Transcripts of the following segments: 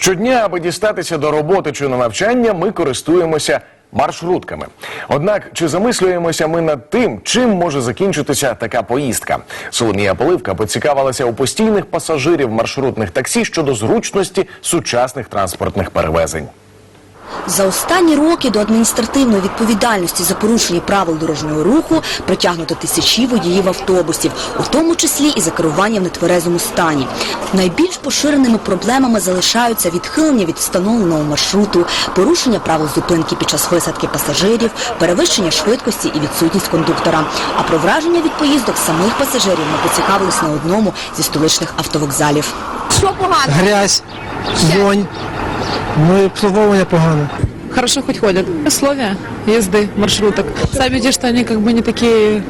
Щодня, аби дістатися до роботи чи на навчання, ми користуємося маршрутками. Однак, чи замислюємося ми над тим, чим може закінчитися така поїздка? Соломія Поливка поцікавилася у постійних пасажирів маршрутних таксі щодо зручності сучасних транспортних перевезень. За останні роки до адміністративної відповідальності за порушення правил дорожнього руху притягнуто тисячі водіїв автобусів, у тому числі і за керування в нетверезому стані. Найбільш поширеними проблемами залишаються відхилення від встановленого маршруту, порушення правил зупинки під час висадки пасажирів, перевищення швидкості і відсутність кондуктора. А про враження від поїздок самих пасажирів ми поцікавились на одному зі столичних автовокзалів. Що погано? Грязь, вонь, ну і обслуговування погане. Хорошо хоть ходят. Условия езды маршруток. Сами видишь, что они как бы не такие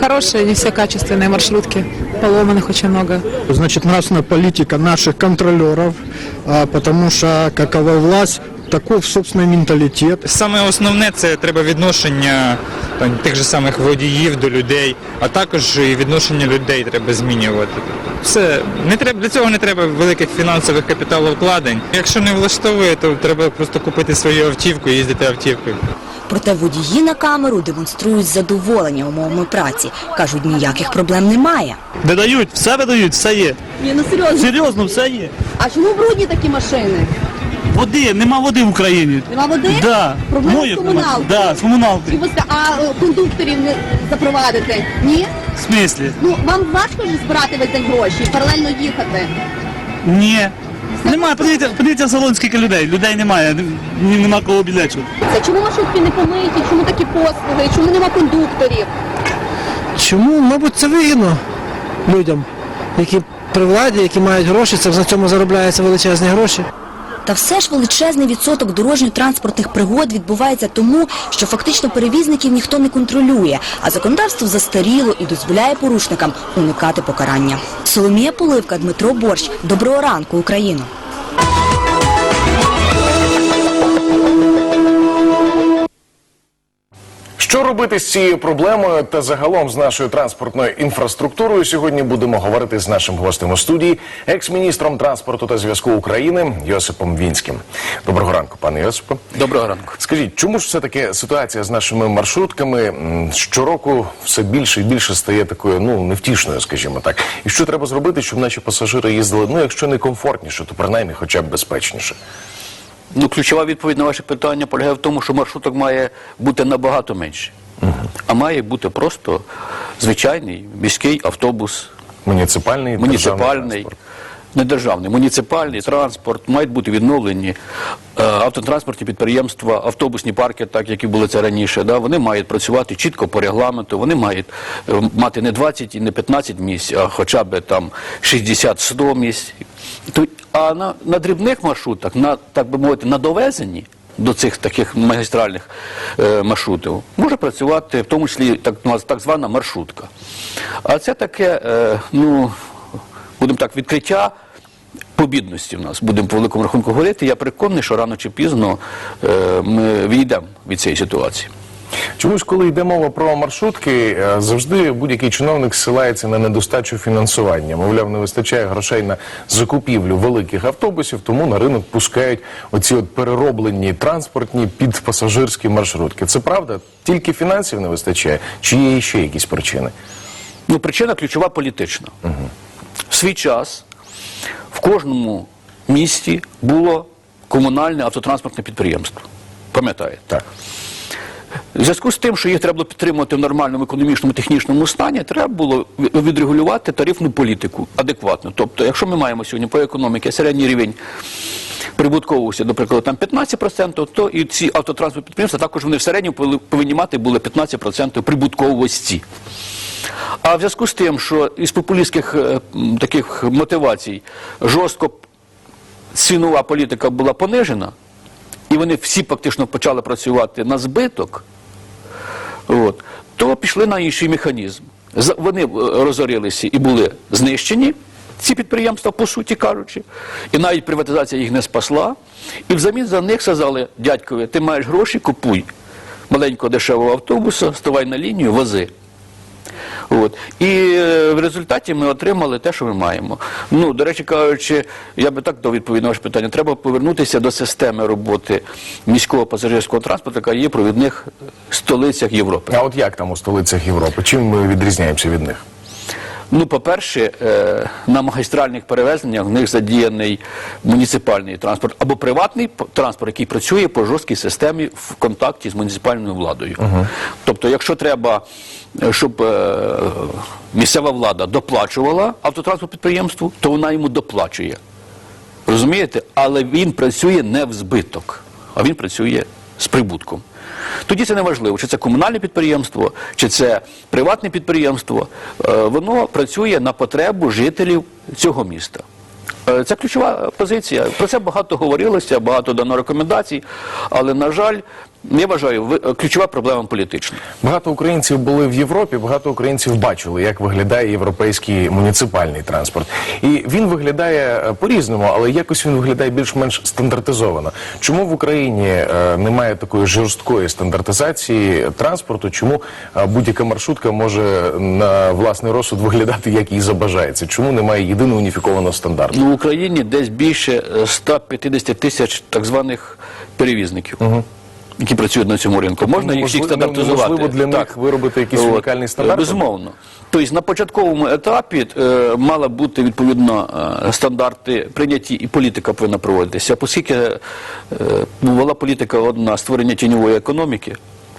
хорошие, не все качественные маршрутки. Поломанных очень много. Значит, нравственная политика наших контролеров, а, потому что какова власть, таков, собственно, менталитет. Саме основне це треба відношення там, тих же самих водіїв до людей, а також і відношення людей треба змінювати. Все не треба для цього не треба великих фінансових капіталовкладень. Якщо не влаштовує, то треба просто купити свою автівку і їздити автівкою. Проте водії на камеру демонструють задоволення умовами праці. Кажуть, ніяких проблем немає. Видають, все видають, все є. Ні, ну серйозно. Серйозно, все є. А чому брудні такі машини? Води, нема води в Україні. Нема води? Да. Проблема з комуналкою? Да, з комуналкою. Чи ви ска- а е, кондукторів не запровадити? Ні? В смислі? Ну вам важко ж збирати весь день гроші і паралельно їхати. Ні. Немає, подивіться, подивіться в салон, скільки людей. Людей немає, ні- нема кого білечу. Це чому маршрутки не помиті? Чому такі послуги? Чому нема кондукторів? Чому, мабуть, це вигідно людям, які при владі, які мають гроші, це на цьому заробляються величезні гроші. Та все ж величезний відсоток дорожньо-транспортних пригод відбувається тому, що фактично перевізників ніхто не контролює, а законодавство застаріло і дозволяє порушникам уникати покарання. Соломія Поливка, Дмитро Борщ. Доброго ранку, Україно! Що робити з цією проблемою та загалом з нашою транспортною інфраструктурою? Сьогодні будемо говорити з нашим гостем у студії, екс-міністром транспорту та зв'язку України Йосипом Вінським. Доброго ранку, пане Йосипе. Доброго ранку. Скажіть, чому ж все таки ситуація з нашими маршрутками щороку все більше і більше стає такою, ну невтішною, скажімо так. І що треба зробити, щоб наші пасажири їздили, ну якщо не комфортніше, то принаймні хоча б безпечніше. Ну, ключова відповідь на ваше питання полягає в тому, що маршруток має бути набагато менше. А має бути просто звичайний міський автобус, Муніципальний муніципальний, транспорт. не державний, муніципальний транспорт, мають бути відновлені е, автотранспортні підприємства, автобусні парки, так як і було це раніше. Да, вони мають працювати чітко по регламенту, вони мають е, мати не 20 і не 15 місць, а хоча б там 60-100 місць. А на, на дрібних маршрутах, на так би мовити, на довезенні. До цих таких магістральних е, маршрутів може працювати в тому числі так, так звана маршрутка. А це таке, е, ну, будемо так, відкриття побідності в нас, будемо по великому рахунку говорити. Я переконаний, що рано чи пізно е, ми відійдемо від цієї ситуації. Чомусь, коли йде мова про маршрутки, е, завжди будь-який чиновник ссилається на недостачу фінансування. Мовляв, не вистачає грошей на закупівлю великих автобусів, тому на ринок пускають оці от перероблені транспортні підпасажирські маршрутки. Це правда? Тільки фінансів не вистачає, чи є ще якісь причини? Ну, причина ключова політична. В свій час в кожному місті було комунальне автотранспортне підприємство. Пам'ятаєте? Так. В зв'язку з тим, що їх треба було підтримувати в нормальному економічному технічному стані, треба було відрегулювати тарифну політику адекватно. Тобто, якщо ми маємо сьогодні по економіці середній рівень прибутковості, наприклад, там 15%, то і ці автотранспортні підприємства також вони в середньому повинні- мати були 15% прибутковості. А в зв'язку з тим, що із популістських е, таких мотивацій жорстко цінова політика була понижена, і вони всі фактично почали працювати на збиток, от, то пішли на інший механізм. Вони е, розорилися і були знищені, ці підприємства, по суті кажучи, і навіть приватизація їх не спасла. І взамін за них сказали, дядькові, ти маєш гроші, купуй маленького дешевого автобуса, ставай на лінію, вози. От. І е, в результаті ми отримали те, що ми маємо. Ну, до речі кажучи, я би так до відповідь на ваше питання. Треба повернутися до системи роботи міського пасажирського транспорту, яка є в провідних столицях Європи. А от як там у столицях Європи? Чим ми відрізняємося від них? Ну, по-перше, е, на магістральних перевезеннях в них задіяний муніципальний транспорт або приватний транспорт, який працює по жорсткій системі в контакті з муніципальною владою. Тобто, якщо треба, е, щоб е, місцева влада доплачувала автотранспорт підприємству, то вона йому доплачує. Розумієте? Але він працює не в збиток, а він працює з прибутком. Тоді це не важливо, чи це комунальне підприємство, чи це приватне підприємство. Е, Воно працює на потребу жителів цього міста. Е, Це ключова позиція. Про це багато говорилося, багато дано рекомендацій, але, на жаль, я вважаю, ключова проблема політична. Багато українців були в Європі, багато українців бачили, як виглядає європейський муніципальний транспорт. І він виглядає е, по-різному, але якось він виглядає більш-менш стандартизовано. Чому в Україні е, немає такої жорсткої стандартизації транспорту? Чому е, будь-яка маршрутка може на власний розсуд виглядати як їй забажається? Чому немає єдиного уніфікованого стандарту? Ну, в Україні десь більше е, 150 тисяч так званих перевізників. Які працюють на цьому ринку, можна їх всіх стандартизувати. Можливо, для них виробити якийсь унікальний стандарт? Безумовно. Тобто на початковому етапі е, мала бути відповідно е, стандарти прийняті і політика повинна проводитися. Оскільки е, була політика одна створення тіньової економіки,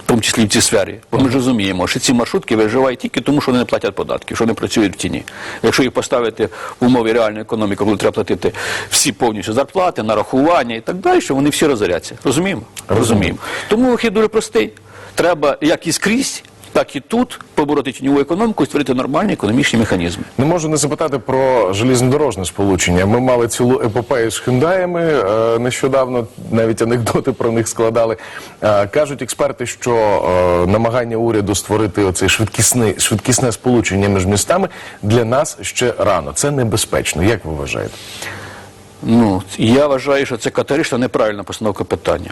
тому числі в цій сфері, бо ми ж розуміємо, що ці маршрутки виживають тільки тому, що вони не платять податки, що вони працюють в тіні. Якщо їх поставити в умові реальної економіки, коли треба платити всі повністю зарплати, нарахування і так далі, що вони всі розоряться. Розуміємо? Розуміємо. Тому вихід дуже простий. Треба як і скрізь, так і тут побороти тіньову економіку і створити нормальні економічні механізми. Не можу не запитати про желізнодорожне сполучення. Ми мали цілу епопею з хюндаями. е, Нещодавно навіть анекдоти про них складали. Е, Кажуть експерти, що е, намагання уряду створити оце швидкісне, швидкісне сполучення між містами для нас ще рано. Це небезпечно. Як ви вважаєте? Ну, я вважаю, що це категорично неправильна постановка питання.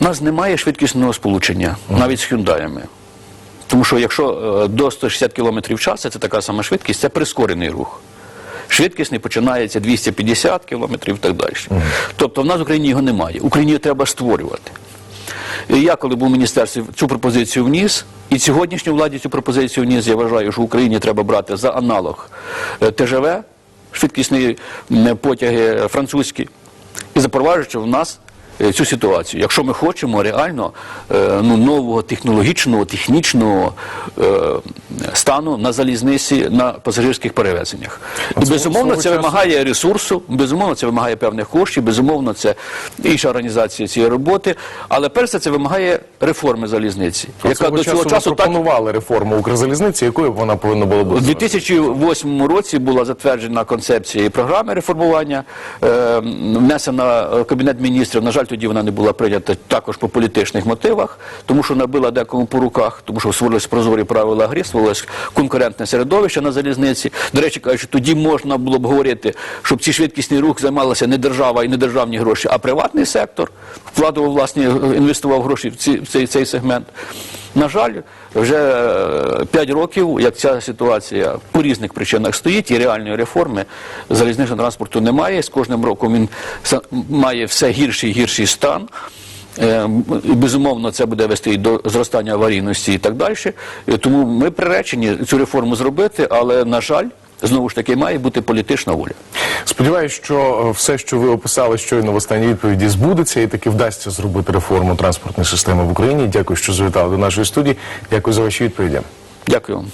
У нас немає швидкісного сполучення, навіть з хюндаями. Тому що якщо е, до 160 км в час, це така сама швидкість, це прискорений рух. Швидкісний починається 250 км і так далі. Тобто в нас в Україні його немає. Україні його треба створювати. І я, коли був в міністерстві, цю пропозицію вніс, і сьогоднішню владі цю пропозицію вніс, я вважаю, що в Україні треба брати за аналог е, ТЖВ, швидкісні потяги французькі, і запроваджувати в нас е, цю ситуацію. Якщо ми хочемо реально е, ну, нового технологічного, технічного е, стану на залізниці, на пасажирських перевезеннях. І безумовно, це вимагає ресурсу, безумовно, це вимагає певних коштів, безумовно, це інша організація цієї роботи, але перш за це вимагає реформи залізниці, яка Свого до цього часу так пропонували реформу Укрзалізниці, якою б вона повинна була бути у 2008 році була затверджена концепція і програми реформування, е, внесена е, Кабінет міністрів. На жаль, тоді вона не була прийнята також по політичних мотивах, тому що набила декому по руках, тому що створилися прозорі правила гри, створилось конкурентне середовище на залізниці. До речі, кажучи, тоді можна було б говорити, щоб ці швидкісний рух займалася не держава і не державні гроші, а приватний сектор вкладував власні, інвестував гроші в, цей, в цей сегмент. На жаль, вже 5 років, як ця ситуація по різних причинах стоїть, і реальної реформи залізничного транспорту немає. З кожним роком він має все гірший і гірший стан. Е, Безумовно, це буде вести і до зростання аварійності і так далі. Е, Тому ми приречені цю реформу зробити, але, на жаль, знову ж таки, має бути політична воля. Сподіваюсь, що е, все, що ви описали щойно в останній відповіді, збудеться і таки вдасться зробити реформу транспортної системи в Україні. Дякую, що завітали до нашої студії. Дякую за ваші відповіді. Дякую вам.